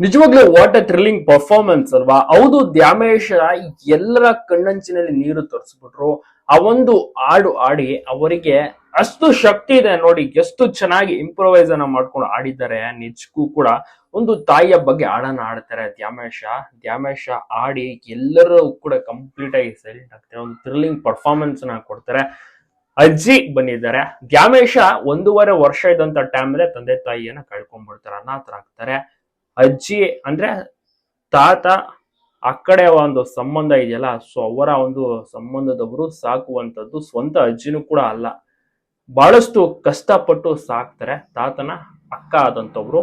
ನಿಜವಾಗ್ಲೂ what a thrilling performance ಅಲ್ವಾ? ಹೌದು, ದ್ಯಾಮೇಶ ಎಲ್ಲರ ಕಣ್ಣಂಚಿನಲ್ಲಿ ನೀರು ತರಿಸ್ಬಿಟ್ರು. ಆ ಒಂದು ಹಾಡು ಆಡಿ ಅವರಿಗೆ ಅಷ್ಟು ಶಕ್ತಿ ಇದೆ ನೋಡಿ, ಎಷ್ಟು ಚೆನ್ನಾಗಿ ಇಂಪ್ರೊವೈಸ್ ಅನ್ನ ಮಾಡ್ಕೊಂಡು ಆಡಿದ್ದಾರೆ ನಿಜಕ್ಕೂ ಕೂಡ ಒಂದು ತಾಯಿಯ ಬಗ್ಗೆ ಹಾಡನ್ನ ಆಡ್ತಾರೆ ದ್ಯಾಮೇಶ. ದ್ಯಾಮೇಶ ಆಡಿ ಎಲ್ಲರೂ ಕೂಡ ಕಂಪ್ಲೀಟ್ ಆಗಿ ಸೈಲೆಂಟ್ ಆಗ್ತಾರೆ. ಒಂದು ಥ್ರಿಲ್ಲಿಂಗ್ ಪರ್ಫಾರ್ಮೆನ್ಸ್ನ ಕೊಡ್ತಾರೆ. ಅಜ್ಜಿ ಬಂದಿದ್ದಾರೆ. ದ್ಯಾಮೇಶ ಒಂದೂವರೆ ವರ್ಷ ಇದ್ದಂತ ಟೈಮ್ ತಂದೆ ತಾಯಿಯನ್ನ ಕಳ್ಕೊಂಡ್ಬಿಡ್ತಾರೆ, ಅನಾಥರಾಗ್ತಾರೆ. ಅಜ್ಜಿ ಅಂದ್ರೆ ತಾತ ಆ ಕಡೆ ಒಂದು ಸಂಬಂಧ ಇದೆಯಲ್ಲ ಸೊ ಅವರ ಒಂದು ಸಂಬಂಧದವರು ಸಾಕುವಂಥದ್ದು ಸ್ವಂತ ಅಜ್ಜಿನೂ ಕೂಡ ಅಲ್ಲ. ಬಹಳಷ್ಟು ಕಷ್ಟಪಟ್ಟು ಸಾಕ್ತಾರೆ ತಾತನ ಅಕ್ಕ ಆದಂಥವ್ರು.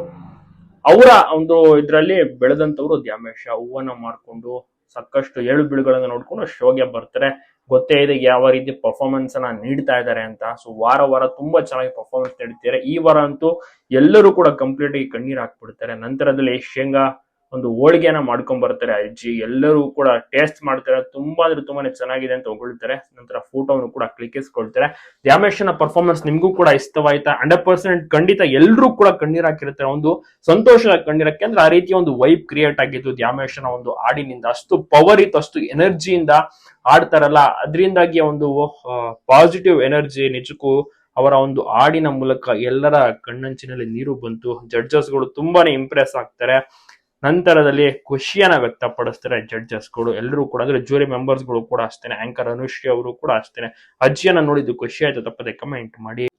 ಅವರ ಒಂದು ಇದರಲ್ಲಿ ಬೆಳೆದಂಥವ್ರು ದ್ಯಾಮೇಶ, ಹೂವನ್ನ ಮಾಡ್ಕೊಂಡು ಸಾಕಷ್ಟು ಏಳು ಬೀಳುಗಳನ್ನು ನೋಡ್ಕೊಂಡು ಶೋಗೆ ಬರ್ತಾರೆ. ಗೊತ್ತೇ ಇದೆ ಯಾವ ರೀತಿ ಪರ್ಫಾರ್ಮೆನ್ಸ್ ಅನ್ನ ನೀಡ್ತಾ ಇದ್ದಾರೆ ಅಂತ. ಸೊ ವಾರ ವಾರ ತುಂಬಾ ಚೆನ್ನಾಗಿ ಪರ್ಫಾರ್ಮೆನ್ಸ್ ನೀಡ್ತಿದ್ದಾರೆ. ಈ ವಾರ ಅಂತೂ ಎಲ್ಲರೂ ಕೂಡ ಕಂಪ್ಲೀಟ್ ಆಗಿ ಕಣ್ಣೀರ್ ಹಾಕ್ಬಿಡ್ತಾರೆ. ನಂತರದಲ್ಲಿ ಶೇಂಗಾ ಒಂದು ಹೋಳಿಗೆನ ಮಾಡ್ಕೊಂಡ್ ಬರ್ತಾರೆ ಅಜ್ಜಿ. ಎಲ್ಲರೂ ಕೂಡ ಟೇಸ್ಟ್ ಮಾಡ್ತಾರೆ. ತುಂಬಾ ಅಂದ್ರೆ ತುಂಬಾನೇ ಚೆನ್ನಾಗಿದೆ ಅಂತ ಹೊಗಳ್ತಾರೆ. ನಂತರ ಫೋಟೋವನ್ನು ಕೂಡ ಕ್ಲಿಕ್ಕಿಸ್ಕೊಳ್ತಾರೆ. ದ್ಯಾಮೇಶನ ಪರ್ಫಾರ್ಮೆನ್ಸ್ ನಿಮ್ಗೂ ಕೂಡ ಇಷ್ಟವಾಯ್ತಾ? ಹಂಡ್ರೆಡ್ ಪರ್ಸೆಂಟ್ ಖಂಡಿತ ಎಲ್ಲರೂ ಕೂಡ ಕಣ್ಣೀರ್ ಹಾಕಿರ್ತಾರೆ. ಒಂದು ಸಂತೋಷದ ಕಣ್ಣೀರಕ್ಕೆ ಅಂದ್ರೆ ಆ ರೀತಿಯ ಒಂದು ವೈಬ್ ಕ್ರಿಯೇಟ್ ಆಗಿತ್ತು ದ್ಯಾಮೇಶನ ಒಂದು ಹಾಡಿನಿಂದ. ಅಷ್ಟು ಪವರ್ ಇತ್ತು, ಅಷ್ಟು ಎನರ್ಜಿಯಿಂದ ಆಡ್ತಾರಲ್ಲ ಅದರಿಂದಾಗಿ ಒಂದು ಪಾಸಿಟಿವ್ ಎನರ್ಜಿ ನಿಜಕ್ಕೂ ಅವರ ಒಂದು ಹಾಡಿನ ಮೂಲಕ ಎಲ್ಲರ ಕಣ್ಣಂಚಿನಲ್ಲಿ ನೀರು ಬಂತು. ಜಡ್ಜಸ್ಗಳು ತುಂಬಾನೇ ಇಂಪ್ರೆಸ್ ಆಗ್ತಾರೆ. ನಂತರದಲ್ಲಿ ಖುಷಿಯನ್ನ ವ್ಯಕ್ತಪಡಿಸ್ತಾರೆ ಜಡ್ಜಸ್ಗಳು ಎಲ್ಲರೂ ಕೂಡ, ಅಂದ್ರೆ ಜೂರಿ ಮೆಂಬರ್ಸ್ಗಳು ಕೂಡ ಅಷ್ಟೇನೆ. ಆಂಕರ್ ಅನುಶ್ರೀ ಅವರು ಕೂಡ ಅಷ್ಟೇನೆ. ಅಜ್ಜಿಯನ್ನ ನೋಡಿದ್ದು ಖುಷಿ ಆಯ್ತು ತಪ್ಪದೆ ಕಮೆಂಟ್ ಮಾಡಿ.